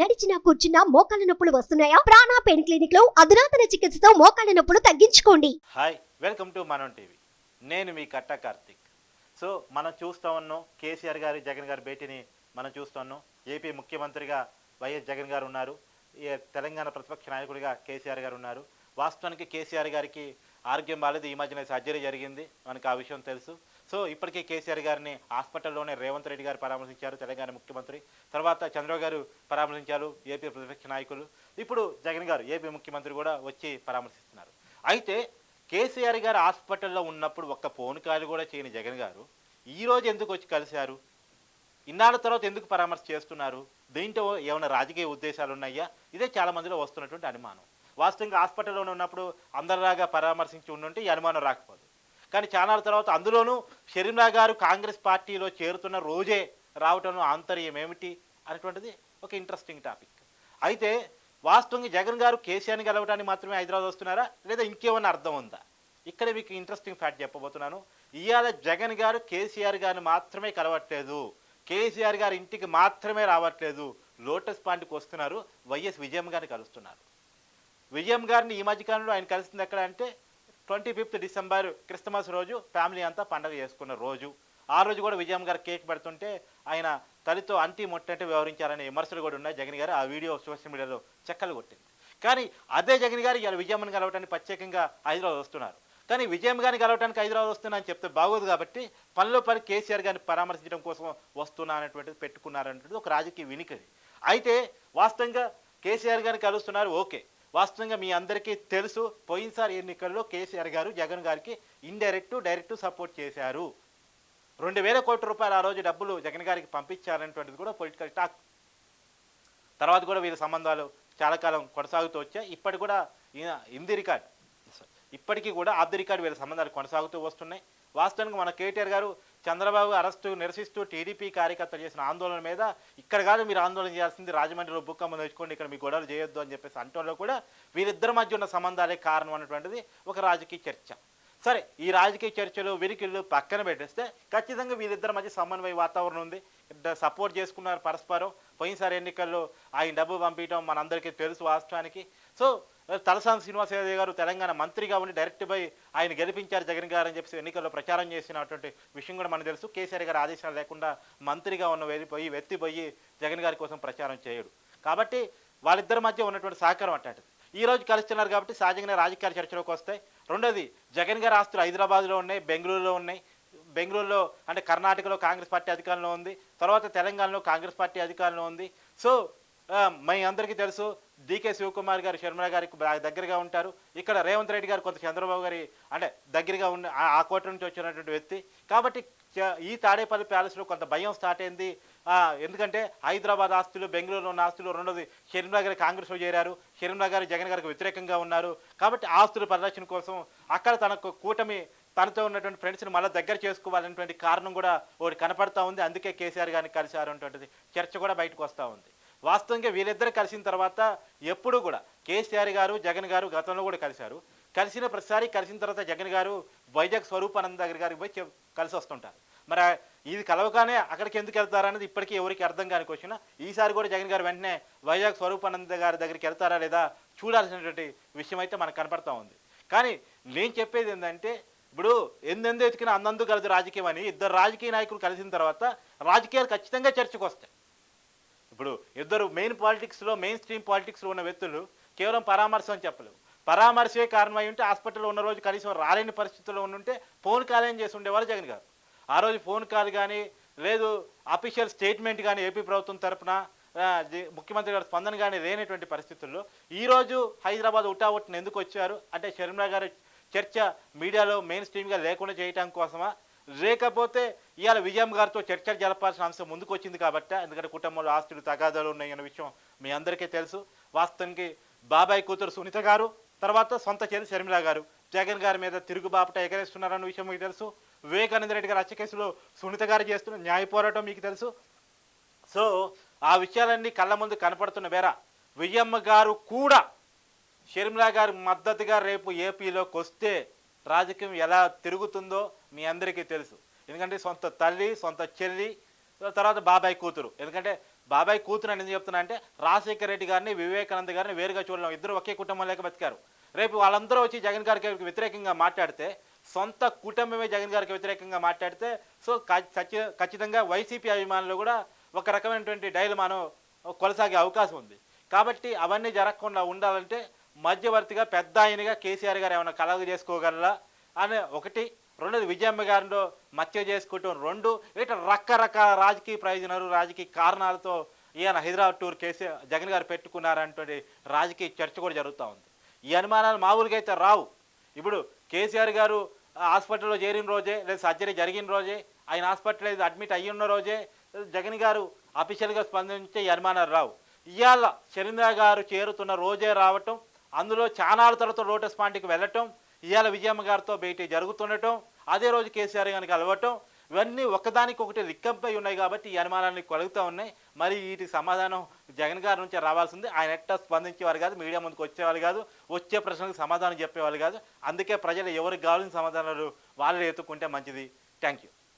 నడిచినా కూర్చున్నా మోకాళ్ళ నొప్పులు వస్తున్నాయా? ప్రాణా పెయిన్ క్లినిక్లో అధునాతన చికిత్సతో మోకాళ్ళ నొప్పులు తగ్గించుకోండి. Hi welcome to Manam TV. నేను మీ కట్ట కార్తిక్. సో మనం చూస్తూ ఉన్నాం కేసీఆర్ గారి జగన్ గారి భేటీని మనం చూస్తా ఉన్నాం. ఏపీ ముఖ్యమంత్రిగా వైఎస్ జగన్ గారు ఉన్నారు. ఈ తెలంగాణ ప్రతిపక్ష నాయకుడిగా కేసీఆర్ గారు ఉన్నారు. వాస్తవానికి కేసీఆర్ గారికి ఆరోగ్యం బాలేదు ఈ మధ్యన సర్జరీ జరిగింది మనకు ఆ విషయం తెలుసు. సో ఇప్పటికే కేసీఆర్ గారిని హాస్పిటల్లోనే రేవంత్ రెడ్డి గారు పరామర్శించారు తెలంగాణ ముఖ్యమంత్రి. తర్వాత చంద్రబాబు గారు పరామర్శించారు ఏపీ ప్రతిపక్ష నాయకులు. ఇప్పుడు జగన్ గారు ఏపీ ముఖ్యమంత్రి కూడా వచ్చి పరామర్శిస్తున్నారు. అయితే కేసీఆర్ గారు హాస్పిటల్లో ఉన్నప్పుడు ఒక్క ఫోన్ కాల్ కూడా చేయని జగన్ గారు ఈ రోజు ఎందుకు వచ్చి కలిశారు? ఇన్నాళ్ళ తర్వాత ఎందుకు పరామర్శ చేస్తున్నారు? దీంట్లో ఏమైనా రాజకీయ ఉద్దేశాలు ఉన్నాయా? ఇదే చాలా మందిలో వస్తున్నటువంటి అనుమానం. వాస్తవంగా హాస్పిటల్లో ఉన్నప్పుడు అందరిలాగా పరామర్శించి ఉండుంటే ఈ అనుమానం రాకపోదు. కానీ చాలా తర్వాత అందులోనూ షర్మిలా గారు కాంగ్రెస్ పార్టీలో చేరుతున్న రోజే రావటం ఆంతర్యం ఏమిటి అనేటువంటిది ఒక ఇంట్రెస్టింగ్ టాపిక్ అయితే వాస్తవంగా జగన్ గారు కేసీఆర్ని గెలవడానికి మాత్రమే హైదరాబాద్ వస్తున్నారా? లేదా ఇంకేమన్నా అర్థం ఉందా? ఇక్కడ మీకు ఇంట్రెస్టింగ్ ఫ్యాక్ట్ చెప్పబోతున్నాను. ఇవాళ జగన్ గారు కేసీఆర్ గారిని మాత్రమే కలవట్లేదు. కేసీఆర్ గారి ఇంటికి మాత్రమే రావట్లేదు. లోటస్ పాండ్కి వస్తున్నారు. వైఎస్ విజయం గారిని కలుస్తున్నారు. విజయం గారిని ఈ మధ్యకాలంలో ఆయన కలిసింది ఎక్కడ అంటే ట్వంటీ ఫిఫ్త్ డిసెంబర్ క్రిస్మస్ రోజు ఫ్యామిలీ అంతా పండగ చేసుకున్న రోజు. ఆ రోజు కూడా విజయం గారు కేక్ పెడుతుంటే ఆయన తల్లితో అంతి ముట్టంటే వ్యవహరించారనే విమర్శలు కూడా ఉన్నాయి జగన్ గారు. ఆ వీడియో సోషల్ మీడియాలో చెక్కలు కొట్టింది. కానీ అదే జగన్ గారు ఇలా విజయమ్మని కలవటానికి ప్రత్యేకంగా హైదరాబాద్ వస్తున్నారు. కానీ విజయం గారిని కలవటానికి హైదరాబాద్ వస్తున్నా అని చెప్తే బాగోదు కాబట్టి పనిలో పని కేసీఆర్ గారిని పరామర్శించడం కోసం వస్తున్నా అనేటువంటిది పెట్టుకున్నారనేటువంటిది ఒక రాజకీయ వినికిడి అయితే వాస్తవంగా కేసీఆర్ గారిని కలుస్తున్నారు ఓకే. వాస్తవంగా మీ అందరికీ తెలుసు పోయినసారి ఎన్నికల్లో కేసీఆర్ గారు జగన్ గారికి ఇండైరెక్ట్ డైరెక్ట్ సపోర్ట్ చేశారు. రెండు వేల కోట్ల రూపాయలు ఆ రోజు డబ్బులు జగన్ గారికి పంపించారనేటువంటిది కూడా పొలిటికల్ టాక్ తర్వాత కూడా వీరి సంబంధాలు చాలా కాలం కొనసాగుతూ వచ్చాయి. ఇప్పటి కూడా ఈయన ఇంది రికార్డ్ ఇప్పటికీ కూడా ఆఫ్ ది వీళ్ళ సంబంధాలు కొనసాగుతూ వస్తున్నాయి. వాస్తవానికి మన కేటీఆర్ గారు చంద్రబాబు అరెస్టు నిరసిస్తూ టీడీపీ కార్యకర్తలు చేసిన ఆందోళన మీద ఇక్కడ కాదు మీరు ఆందోళన చేయాల్సింది రాజమండ్రిలో బుక్కమ్మ తెచ్చుకోండి ఇక్కడ మీ గొడవలు చేయొద్దు అని చెప్పేసి అంటంలో కూడా వీరిద్దరి మధ్య ఉన్న సంబంధాలే కారణం అన్నటువంటిది ఒక రాజకీయ చర్చ. సరే ఈ రాజకీయ చర్చలు విరికిళ్ళు పక్కన పెట్టేస్తే ఖచ్చితంగా వీరిద్దరి మధ్య సమన్వయ వాతావరణం ఉంది. ఇద్దరు సపోర్ట్ చేసుకున్నారు పరస్పరం. పోయినసారి ఎన్నికల్లో ఆయన డబ్బు పంపించడం మనందరికీ తెలుసు వాస్తవానికి. సో తలసాని శ్రీనివాస యాదవ్ గారు తెలంగాణ మంత్రిగా ఉండి డైరెక్ట్ బై ఆయన గెలిపించారు జగన్ గారు అని చెప్పి ఎన్నికల్లో ప్రచారం చేసినటువంటి విషయం కూడా మనకు తెలుసు. కేసీఆర్ గారి ఆదేశాలు లేకుండా మంత్రిగా ఉన్న వెళ్ళిపోయి వెత్తిపోయి జగన్ గారి కోసం ప్రచారం చేయడు. కాబట్టి వాళ్ళిద్దరి మధ్య ఉన్నటువంటి సహకారం అట్లాంటిది. ఈ రోజు కలుస్తున్నారు కాబట్టి సహజంగానే రాజకీయ చర్చలోకి వస్తాయి. రెండోది జగన్ గారి ఆస్తులు హైదరాబాద్లో ఉన్నాయి బెంగళూరులో ఉన్నాయి. బెంగళూరులో అంటే కర్ణాటకలో కాంగ్రెస్ పార్టీ అధికారంలో ఉంది. తర్వాత తెలంగాణలో కాంగ్రెస్ పార్టీ అధికారంలో ఉంది. సో మీ అందరికీ తెలుసు డీకే శివకుమార్ గారు శర్మిల గారికి బాగా దగ్గరగా ఉంటారు. ఇక్కడ రేవంత్ రెడ్డి గారు కొంత చంద్రబాబు గారి అంటే దగ్గరగా ఉన్న ఆ- కోట నుంచి వచ్చినటువంటి వ్యక్తి. కాబట్టి ఈ తాడేపల్లి ప్యాలెస్లో కొంత భయం స్టార్ట్ అయింది. ఎందుకంటే హైదరాబాద్ ఆస్తులు బెంగళూరులో ఉన్న ఆస్తులు రెండోది షర్మిల గారు కాంగ్రెస్లో చేరారు. షర్మిల గారు జగన్ గారికి వ్యతిరేకంగా ఉన్నారు. కాబట్టి ఆస్తుల పరిరక్షణ కోసం అక్కడ తనకు కూటమి తనతో ఉన్నటువంటి ఫ్రెండ్స్ని మళ్ళీ దగ్గర చేసుకోవాలనేటువంటి కారణం కూడా ఒకటి కనపడతా ఉంది. అందుకే కేసీఆర్ గారిని కలిశారు అనేటువంటిది చర్చ కూడా బయటకు వస్తూ ఉంది. వాస్తవంగా వీళ్ళిద్దరు కలిసిన తర్వాత ఎప్పుడూ కూడా కేసీఆర్ గారు జగన్ గారు గతంలో కూడా కలిశారు. కలిసిన ప్రతిసారి కలిసిన తర్వాత జగన్ గారు వైజాగ్ స్వరూపానంద దగ్గర గారికి పోయి కలిసి వస్తుంటారు. మరి ఇది కలవగానే అక్కడికి ఎందుకు వెళ్తారనేది ఇప్పటికీ ఎవరికి అర్థం కాని క్వశ్చన్ ఈసారి కూడా జగన్ గారు వెంటనే వైజాగ్ స్వరూపానంద గారి దగ్గరికి వెళ్తారా లేదా చూడాల్సినటువంటి విషయం అయితే మనకు కనపడతా ఉంది. కానీ నేను చెప్పేది ఏంటంటే ఇప్పుడు ఎందెందు ఎతికిన అందందు కలదు రాజకీయం అని ఇద్దరు రాజకీయ నాయకులు కలిసిన తర్వాత రాజకీయాలు ఖచ్చితంగా చర్చకు వస్తాయి. ఇప్పుడు ఇద్దరు మెయిన్ పాలిటిక్స్లో మెయిన్ స్ట్రీమ్ పాలిటిక్స్లో ఉన్న వ్యక్తులు కేవలం పరామర్శ అని చెప్పలేవు. పరామర్శే కారణమై ఉంటే హాస్పిటల్లో ఉన్న రోజు కనీసం రాలేని పరిస్థితుల్లో ఉంటే ఫోన్ కాల్ ఏం చేసి ఉండేవారు జగన్ గారు. ఆ రోజు ఫోన్ కాల్ కానీ లేదు అఫీషియల్ స్టేట్మెంట్ కానీ ఏపీ ప్రభుత్వం తరఫున ముఖ్యమంత్రి గారు స్పందన కానీ లేనటువంటి పరిస్థితుల్లో ఈరోజు హైదరాబాద్ ఉటావుట్ని ఎందుకు వచ్చారు? అంటే షర్మిల గారు చర్చ మీడియాలో మెయిన్ స్ట్రీమ్గా లేకుండా చేయటం కోసమా? లేకపోతే ఇవాళ విజయం గారితో చర్చలు జరపాల్సిన అంశం ముందుకు వచ్చింది కాబట్టి ఎందుకంటే కుటుంబంలో ఆస్తులు తగాదాలు ఉన్నాయన్న విషయం మీ అందరికీ తెలుసు. వాస్తవానికి బాబాయ్ కూతురు సునీత గారు తర్వాత సొంత చెల్లి శర్మిల గారు. జగన్ గారి మీద తిరుగుబాపట ఎగరేస్తున్నారన్న విషయం మీకు తెలుసు. వివేకానంద రెడ్డి గారు హత్య కేసులో సునీత గారు చేస్తున్న న్యాయ పోరాటం మీకు తెలుసు. సో ఆ విషయాలన్నీ కళ్ళ ముందు కనపడుతున్న వేరా విజయమ్మ గారు కూడా షర్మిల గారి మద్దతుగా రేపు ఏపీలోకి వస్తే రాజకీయం ఎలా తిరుగుతుందో మీ అందరికీ తెలుసు. ఎందుకంటే సొంత తల్లి సొంత చెల్లి తర్వాత బాబాయ్ కూతురు. ఎందుకంటే బాబాయ్ కూతురు అని ఎందుకు చెప్తున్నా అంటే రాజశేఖర రెడ్డి గారిని వివేకానంద గారిని వేరుగా చూడడం ఇద్దరు ఒకే కుటుంబం లేక బతికారు. రేపు వాళ్ళందరూ వచ్చి జగన్ గారికి వ్యతిరేకంగా మాట్లాడితే సొంత కుటుంబమే జగన్ గారికి వ్యతిరేకంగా మాట్లాడితే సో ఖచ్చితంగా వైసీపీ అభిమానులు కూడా ఒక రకమైనటువంటి డైలమాను కొనసాగే అవకాశం ఉంది. కాబట్టి అవన్నీ జరగకుండా ఉండాలంటే మధ్యవర్తిగా పెద్ద ఆయనగా కేసీఆర్ గారు ఏమైనా కలగ చేసుకోగలరా? అనే ఒకటి. రెండోది విజయమ్మ గారిలో మత్య చేసుకోవటం రెండు. ఇట్లా రకరకాల రాజకీయ ప్రయోజనాలు రాజకీయ కారణాలతో ఈయన హైదరాబాద్ టూర్ కేసీఆర్ జగన్ గారు పెట్టుకున్నారనేటువంటి రాజకీయ చర్చ కూడా జరుగుతూ ఉంది. ఈ అనుమానాలు మామూలుగా అయితే రావు. ఇప్పుడు కేసీఆర్ గారు హాస్పిటల్లో చేరిన రోజే లేదా సర్జరీ జరిగిన రోజే ఆయన హాస్పిటల్ అడ్మిట్ అయ్యి ఉన్న రోజే జగన్ గారు అఫీషియల్గా స్పందించే ఈ అనుమానాలు రావు. ఇవాళ శరీంద్ర గారు చేరుతున్న రోజే రావటం అందులో చానాల తర్వాత లోటస్ పాంటికి వెళ్ళటం ఇవాళ విజయమ్మ గారితో భేటీ జరుగుతుండటం అదే రోజు కేసీఆర్ గారికి కలవటం ఇవన్నీ ఒకదానికి ఒకటి లిక్కంపై ఉన్నాయి కాబట్టి ఈ అనుమానాన్ని కలుగుతూ ఉన్నాయి. మరి వీటి సమాధానం జగన్ గారి నుంచి రావాల్సింది. ఆయన ఎట్టా స్పందించేవారు కాదు మీడియా ముందుకు వచ్చేవాళ్ళు కాదు వచ్చే ప్రశ్నలకు సమాధానం చెప్పేవాళ్ళు కాదు. అందుకే ప్రజలు ఎవరికి కావాల్సిన సమాధానాలు వాళ్ళు ఎత్తుకుంటే మంచిది. Thank you